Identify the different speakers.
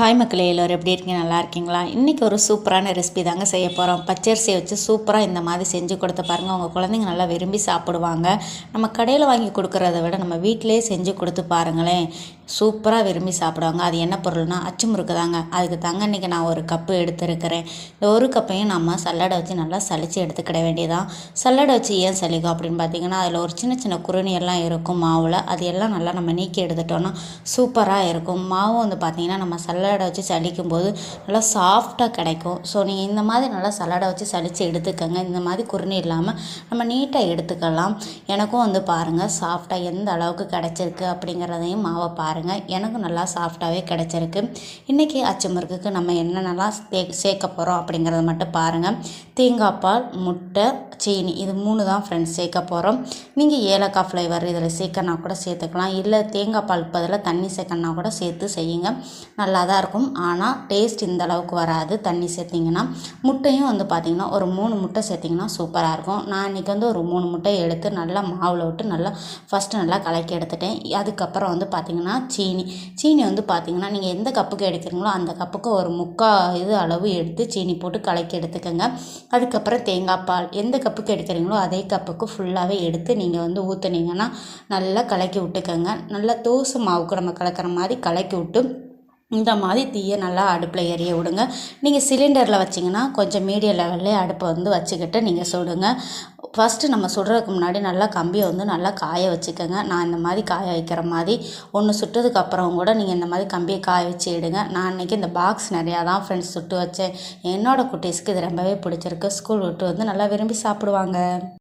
Speaker 1: hi மக்களே எல்லோரும் எப்படி இருக்கீங்க நல்லா இருக்கீங்களா இன்றைக்கி ஒரு சூப்பரான ரெசிபி தாங்க செய்ய போகிறோம் பச்சரிசியை வச்சு சூப்பராக இந்த மாதிரி செஞ்சு கொடுத்து பாருங்கள் உங்கள் குழந்தைங்க நல்லா விரும்பி சாப்பிடுவாங்க நம்ம கடையில் வாங்கி கொடுக்குறத விட நம்ம வீட்டிலே செஞ்சு கொடுத்து பாருங்களேன் சூப்பராக விரும்பி சாப்பிடுவாங்க அது என்ன பொருள்னா அச்சு தாங்க அதுக்கு தாங்க இன்றைக்கி நான் ஒரு கப்பு எடுத்துருக்கிறேன் இந்த ஒரு கப்பையும் நம்ம சல்லடை வச்சு நல்லா சளிச்சு எடுத்துக்கிட வேண்டியதான் சல்லடை வச்சு ஏன் சளிக்கும் அப்படின்னு பார்த்தீங்கன்னா அதில் ஒரு சின்ன சின்ன குருணி எல்லாம் இருக்கும் மாவில் அது எல்லாம் நல்லா நம்ம நீக்கி எடுத்துட்டோன்னா சூப்பராக இருக்கும் மாவும் வந்து பார்த்திங்கன்னா நம்ம சல்லடை வச்சு சளிக்கும் போது நல்லா சாஃப்டாக கிடைக்கும் ஸோ நீங்கள் இந்த மாதிரி நல்லா சல்லடை வச்சு சளிச்சு எடுத்துக்கோங்க இந்த மாதிரி குருணி இல்லாமல் நம்ம நீட்டாக எடுத்துக்கலாம் எனக்கும் வந்து பாருங்கள் சாஃப்டாக எந்த அளவுக்கு கிடச்சிருக்கு அப்படிங்கிறதையும் மாவை பாருங்கள் பாருங்கள் எனக்கும் நல்லா சாஃப்டாகவே கிடச்சிருக்கு இன்றைக்கி அச்சமுறுக்குக்கு நம்ம என்னென்னலாம் சே சேர்க்க போகிறோம் அப்படிங்கிறத மட்டும் பாருங்கள் தேங்காய் பால் முட்டை சீனி இது மூணு தான் ஃப்ரெண்ட்ஸ் சேர்க்க போகிறோம் நீங்கள் ஏலக்காய் ஃப்ளேவர் இதில் சேர்க்கனா கூட சேர்த்துக்கலாம் இல்லை தேங்காய் பால் பதில் தண்ணி சேர்க்கனா கூட சேர்த்து செய்யுங்க நல்லா தான் இருக்கும் ஆனால் டேஸ்ட் இந்த அளவுக்கு வராது தண்ணி சேர்த்திங்கன்னா முட்டையும் வந்து பார்த்திங்கன்னா ஒரு மூணு முட்டை சேர்த்திங்கன்னா சூப்பராக இருக்கும் நான் இன்றைக்கி வந்து ஒரு மூணு முட்டை எடுத்து நல்லா மாவில் விட்டு நல்லா ஃபஸ்ட்டு நல்லா கலக்கி எடுத்துட்டேன் அதுக்கப்புறம் வந்து பார்த்திங்கன்னா சீனி சீனி வந்து பார்த்திங்கன்னா நீங்கள் எந்த கப்புக்கு எடுக்கிறீங்களோ அந்த கப்புக்கு ஒரு முக்கால் இது அளவு எடுத்து சீனி போட்டு கலக்கி எடுத்துக்கோங்க அதுக்கப்புறம் தேங்காய் பால் எந்த கப்புக்கு எடுக்கிறீங்களோ அதே கப்புக்கு ஃபுல்லாகவே எடுத்து நீங்கள் வந்து ஊற்றுனீங்கன்னா நல்லா கலக்கி விட்டுக்கோங்க நல்லா தோசை மாவுக்கு நம்ம கலக்கிற மாதிரி கலக்கி விட்டு இந்த மாதிரி தீயை நல்லா அடுப்பில் எரிய விடுங்க நீங்கள் சிலிண்டரில் வச்சிங்கன்னா கொஞ்சம் மீடியம் லெவல்லே அடுப்பை வந்து வச்சுக்கிட்டு நீங்கள் சுடுங்க ஃபஸ்ட்டு நம்ம சுடுறதுக்கு முன்னாடி நல்லா கம்பியை வந்து நல்லா காய வச்சுக்கோங்க நான் இந்த மாதிரி காய வைக்கிற மாதிரி ஒன்று சுட்டதுக்கு அப்புறம் கூட நீங்கள் இந்த மாதிரி கம்பியை காய வச்சு எடுங்க நான் இன்றைக்கி இந்த பாக்ஸ் நிறையா தான் ஃப்ரெண்ட்ஸ் சுட்டு வச்சேன் என்னோடய குட்டீஸ்க்கு இது ரொம்பவே பிடிச்சிருக்கு ஸ்கூல் விட்டு வந்து நல்லா விரும்பி சாப்பிடுவாங்க